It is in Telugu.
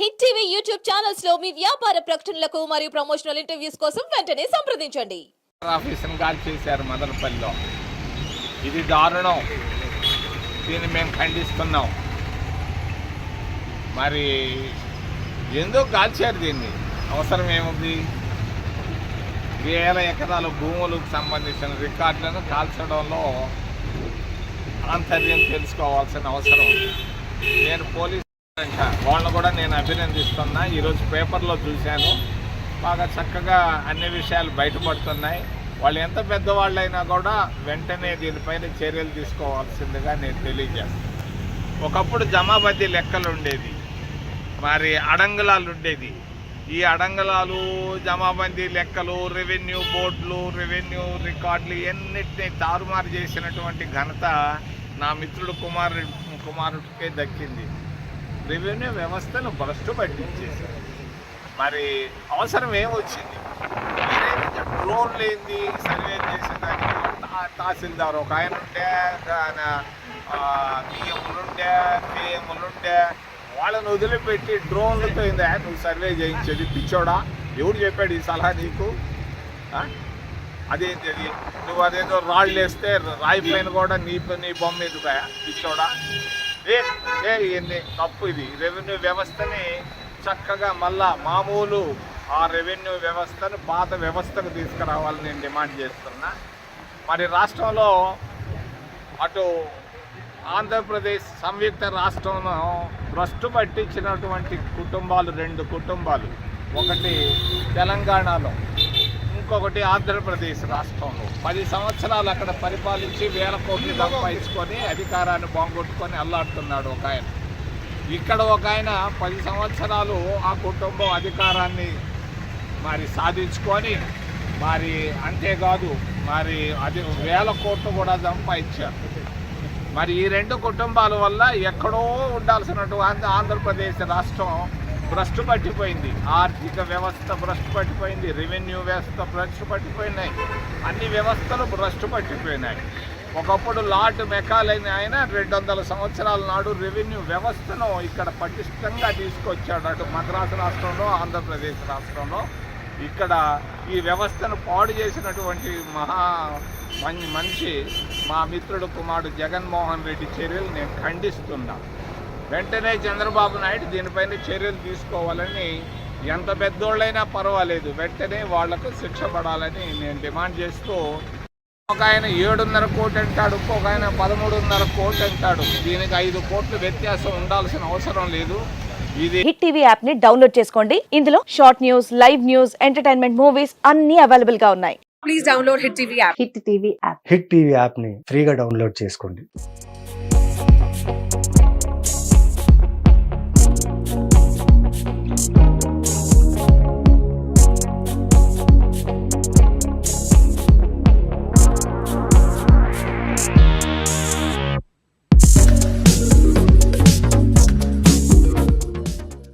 హిట్ టీవీ యూట్యూబ్ ఛానల్స్లో మీ వ్యాపార ప్రకటనలకు మరియు ప్రమోషనల్ ఇంటర్వ్యూస్ కోసం వెంటనే సంప్రదించండి. ఆఫీసును కాల్ చేశారు మదనపల్లిలో. ఇది దారుణం. దీన్ని మేము ఖండిస్తున్నాం. మరి ఎందుకు కాల్చారు దీన్ని? అవసరం ఏముంది? వేల ఎకరాల భూములకు సంబంధించిన రికార్డులను కాల్చడంలో ఆంతర్యం తెలుసుకోవాల్సిన అవసరం ఉంది. నేను పోలీస్ వాళ్ళని కూడా నేను అభినందిస్తున్నా. ఈరోజు పేపర్లో చూశాను. బాగా చక్కగా అన్ని విషయాలు బయటపడుతున్నాయి. వాళ్ళు ఎంత పెద్దవాళ్ళైనా కూడా వెంటనే దీనిపైన చర్యలు తీసుకోవాల్సిందిగా నేను తెలియజేస్తాను ఒకప్పుడు జమాబద్దీ లెక్కలు ఉండేది. మరి అడంగులాలు ఉండేది. ఈ అడంగులాలు జమాబందీ లెక్కలు రెవెన్యూ బోర్డులు రెవెన్యూ రికార్డులు ఇవన్నిటిని తారుమారు చేసినటువంటి ఘనత నా మిత్రుడు కుమారు కుమారుడికే దక్కింది. రెవెన్యూ వ్యవస్థను భ్రష్టు పట్టించేశారు మరి అవసరం ఏమొచ్చింది? డ్రోన్ లేనిది సర్వే చేసేదానికి తహసీల్దార్ ఒక ఆయన ఉండే ఆయన బియ్యములుండే బియ్యములుండే వాళ్ళని వదిలిపెట్టి డ్రోన్లతో ఇందా నువ్వు సర్వే చేయించేది పిచ్చోడా? ఎవడు చెప్పాడు ఈ సలహా నీకు? అదేంటి అది నువ్వు అదేదో రాళ్ళు వేస్తే రాయి పైన కూడా నీ నీ బొమ్మ ఎదుగా పిచ్చోడా? ఏ ఏ తప్పు ఇది. రెవెన్యూ వ్యవస్థని చక్కగా మళ్ళా మామూలు ఆ రెవెన్యూ వ్యవస్థను పాత వ్యవస్థకు తీసుకురావాలని నేను డిమాండ్ చేస్తున్నా. మరి రాష్ట్రంలో అటు ఆంధ్రప్రదేశ్ సంయుక్త రాష్ట్రంలో భ్రష్టు పట్టించినటువంటి కుటుంబాలు రెండు కుటుంబాలు. ఒకటి తెలంగాణలో. ఇంకొకటి ఆంధ్రప్రదేశ్ రాష్ట్రంలో. పది సంవత్సరాలు అక్కడ పరిపాలించి వేల కోట్లు సంపాదించుకొని అధికారాన్ని బాగొట్టుకొని అల్లాడుతున్నాడు ఒక ఆయన. ఇక్కడ ఒక ఆయన పది సంవత్సరాలు ఆ కుటుంబం అధికారాన్ని మరి సాధించుకొని మరి అంతేకాదు మరి అది వేల కోట్లు కూడా సంపాదించారు. మరి ఈ రెండు కుటుంబాల వల్ల ఎక్కడో ఉండాల్సినటువంటి ఆంధ్రప్రదేశ్ రాష్ట్రం భ్రష్టు పట్టిపోయింది ఆర్థిక వ్యవస్థ భ్రష్టు పట్టిపోయింది రెవెన్యూ వ్యవస్థ భ్రష్టు పట్టిపోయినాయి అన్ని వ్యవస్థలు భ్రష్టు పట్టిపోయినాయి ఒకప్పుడు లార్డ్ మెకాలైన ఆయన రెండు వందల సంవత్సరాల నాడు రెవెన్యూ వ్యవస్థను ఇక్కడ పటిష్టంగా తీసుకొచ్చాడు అటు మద్రాసు రాష్ట్రంలో ఆంధ్రప్రదేశ్ రాష్ట్రంలో. ఇక్కడ ఈ వ్యవస్థను పాడు చేసినటువంటి మహా మనిషి మా మిత్రుడు కుమారుడు జగన్మోహన్ రెడ్డి చర్యలు నేను ఖండిస్తున్నాను వెంటనే చంద్రబాబు నాయుడు దీనిపైన చర్యలు తీసుకోవాలని ఎంత పెద్దోళ్ళైనా పర్వాలేదు. వెంటనే వాళ్ళకు శిక్ష పడాలని నేను డిమాండ్ చేస్తూ ఒక ఆయన ఏడున్నర కోటి అంటాడు ఇంకొక ఆయన పదమూడున్నర కోటి అంటాడు. దీనికి ఐదు కోట్ల వ్యత్యాసం ఉండాల్సిన అవసరం లేదు. ఇది హిట్ టీవీ యాప్ని డౌన్లోడ్ చేసుకోండి. ఇందులో short news live news entertainment movies అన్ని అవైలబుల్గా ఉన్నాయి. please download Hit TV app. Hit TV app. Hit TV యాప్ని ఫ్రీగా డౌన్లోడ్ చేసుకోండి.